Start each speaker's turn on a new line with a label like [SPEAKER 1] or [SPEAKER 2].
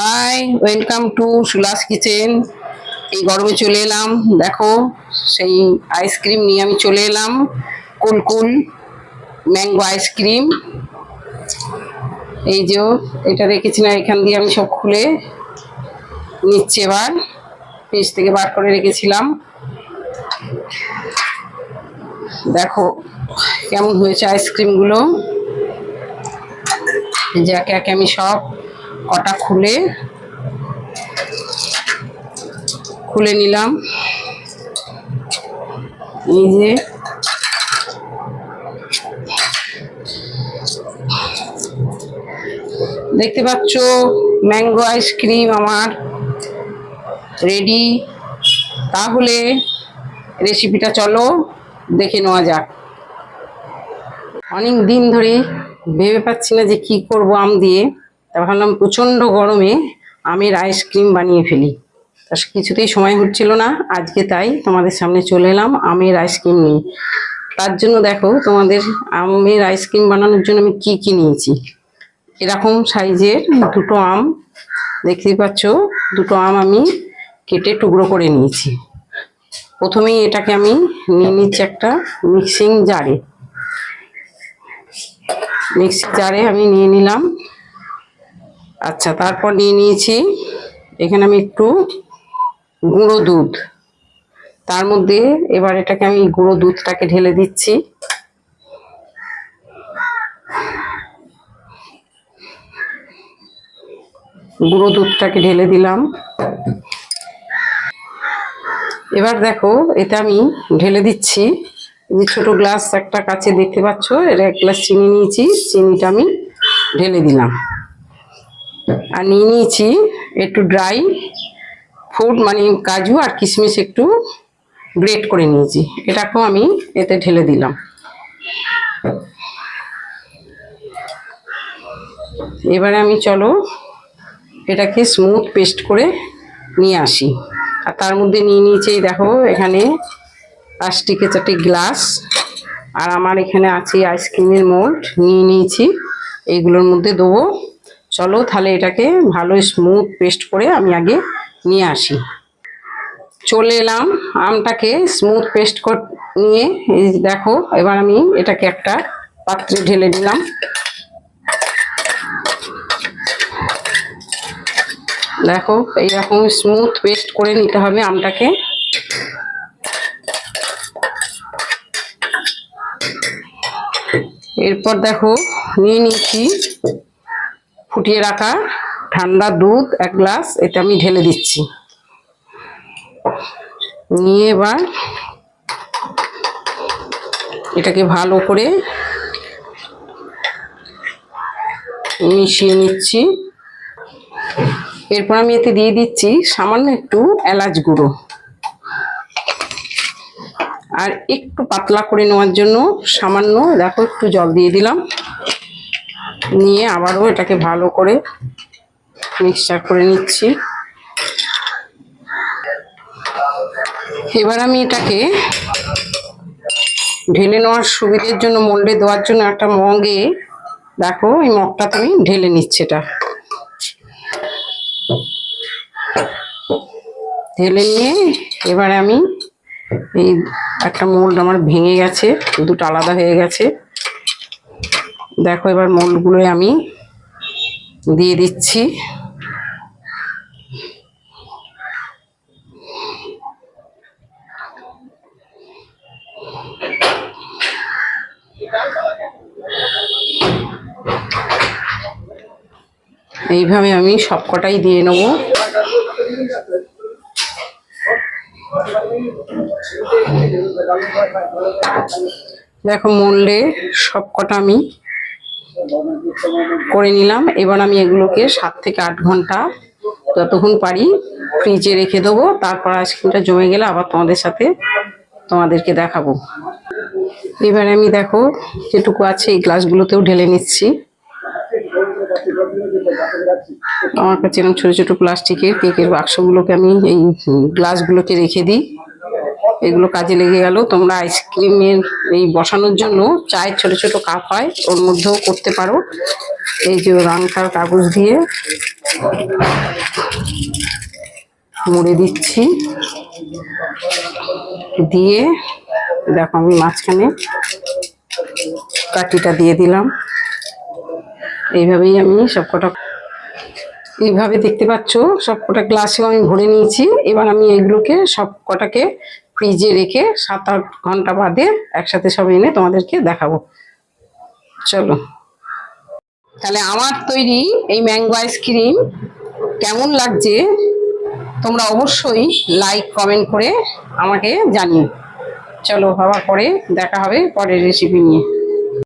[SPEAKER 1] Hi welcome to Sulas kitchen এই গরমে চলে এলাম। দেখো, সেই আইসক্রিম নিয়ে আমি চলে এলাম। কুলকুল ম্যাঙ্গো আইসক্রিম এই যে এটা রেখেছি না, এখান দিয়ে আমি সব খুলে নিচ্ছি এবার। ফ্রিজ থেকে বার করে রেখেছিলাম। দেখো, কেমন হয়েছে আইসক্রিমগুলো যে একে একে আমি সব কটা খুলে? খুলে নিলাম। এই যে দেখতে পাচ্ছ, ম্যাঙ্গো আইসক্রিম আমার রেডি। তাহলে রেসিপিটা চলো, দেখে নেওয়া যাক। অনেক দিন ধরে ভেবে পাচ্ছি না যে কি করব আম দিয়ে। তা ভাবলাম প্রচণ্ড গরমে আমের আইসক্রিম বানিয়ে ফেলি। তা কিছুতেই সময় হচ্ছিল না, আজকে তাই তোমাদের সামনে চলে এলাম আমের আইসক্রিম নিয়ে। তার জন্য দেখো তোমাদের আমের আইসক্রিম বানানোর জন্য আমি কি কি নিয়েছি। এরকম সাইজের দুটো আম, দেখতেই পাচ্ছ, দুটো আম আমি কেটে টুকরো করে নিয়েছি। প্রথমেই এটাকে আমি নিয়ে নিচ্ছি একটা মিক্সিং জারে মিক্সি জারে আমি নিয়ে নিলাম আচ্ছা তারপর নিয়ে নিয়েছি, এখানে আমি একটু গুঁড়ো দুধ। তার মধ্যে এবার এটাকে আমি গুঁড়ো দুধটাকে ঢেলে দিচ্ছি। গুঁড়ো দুধটাকে ঢেলে দিলাম। এবার দেখো, এটা আমি ঢেলে দিচ্ছি। যে ছোট গ্লাস একটা কাছে দেখতে পাচ্ছ এটা এক গ্লাস চিনি নিয়েছি, চিনিটা আমি ঢেলে দিলাম। আর নিয়ে নিয়েছি একটু ড্রাই ফ্রুট মানে কাজু আর কিশমিশ একটু গ্রেট করে নিয়েছি। এটাকেও আমি এতে ঢেলে দিলাম। এবারে আমি চলো এটাকে স্মুথ পেস্ট করে নিয়ে আসি। আর তার মধ্যে নিয়ে নিয়েছি দেখো, এখানে প্লাস্টিকের চারটি গ্লাস আর আমার এখানে আছে আইসক্রিমের মোল্ড নিয়ে নিয়েছি এইগুলোর মধ্যে দেবো চলো তাহলে এটাকে ভালো স্মুথ পেস্ট করে আমি আগে নিয়ে আসি। চলে এলাম আমটাকে স্মুথ পেস্ট নিয়ে দেখো, এবার আমি এটাকে একটা পাত্রে ঢেলে দিলাম দেখো, এইরকম স্মুথ পেস্ট করে নিতে হবে আমটাকে। এরপর দেখো, নিয়ে নিয়েছি ফুটিয়ে রাখা, ঠান্ডা দুধ এক গ্লাস, এটা আমি ঢেলে দিচ্ছি। নিয়ে এবার এটাকে ভালো করে মিশিয়ে নিচ্ছি। এরপর আমি এতে দিয়ে দিচ্ছি সামান্য একটু এলাচ গুঁড়ো। আর একটু পাতলা করে নেওয়ার জন্য সামান্য, দেখো একটু জল দিয়ে দিলাম। নিয়ে আবারও এটাকে ভালো করে মিক্সচার করে নিচ্ছি। এবার আমি এটাকে ঢেলে নেওয়ার সুবিধের জন্য মোল্ডে দেওয়ার জন্য একটা মগে, দেখো এই মগটাতে আমি ঢেলে নিচ্ছি এটা। ঢেলে নিয়ে এবারে আমি এই একটা মোল্ড আমার ভেঙে গেছে, দুটো আলাদা হয়ে গেছে। দেখো এবার মোল্ডগুলো আমি দিয়ে দিচ্ছি। এইভাবে আমি সবকটাই দিয়ে নেব। দেখো মোল্ডে সব কটা আমি করে নিলাম। এবার আমি এগুলোকে সাত থেকে আট ঘণ্টা যতক্ষণ পারি ফ্রিজে রেখে দেবো। তারপর আইসক্রিমটা জমে গেলে আবার তোমাদের সাথে তোমাদেরকে দেখাবো। এবারে আমি দেখো যেটুকু আছে এই গ্লাসগুলোতেও ঢেলে নিচ্ছি। আমার কাছে এরকম ছোটো ছোটো প্লাস্টিকের কেকের বাক্সগুলোকে আমি এই গ্লাসগুলোকে রেখে দিই। এগুলো কাজে লেগে গেল। তোমরা আইসক্রিমের এই বসানোর জন্য চায়ের ছোট ছোট কাপ হয়, ওর মধ্যেও করতে পারো। এই যে রাংটার কাগজ দিয়ে মুড়ে দিচ্ছি। দিয়ে দেখো আমি মাঝখানে কাটিটা দিয়ে দিলাম। এইভাবেই আমি সবকটা এইভাবে দেখতে পাচ্ছ সবকটা গ্লাসেও আমি ভরে নিয়েছি। এবার আমি এগুলোকে সব কটাকে ফ্রিজে রেখে সাত আট ঘণ্টা বাদে একসাথে সব এনে তোমাদেরকে দেখাবো। চলো। তাহলে আমার তৈরি এই ম্যাঙ্গো আইসক্রিম কেমন লাগছে তোমরা অবশ্যই লাইক, কমেন্ট করে আমাকে জানিও। চলো বাবা, পরে দেখা হবে, পরের রেসিপি নিয়ে।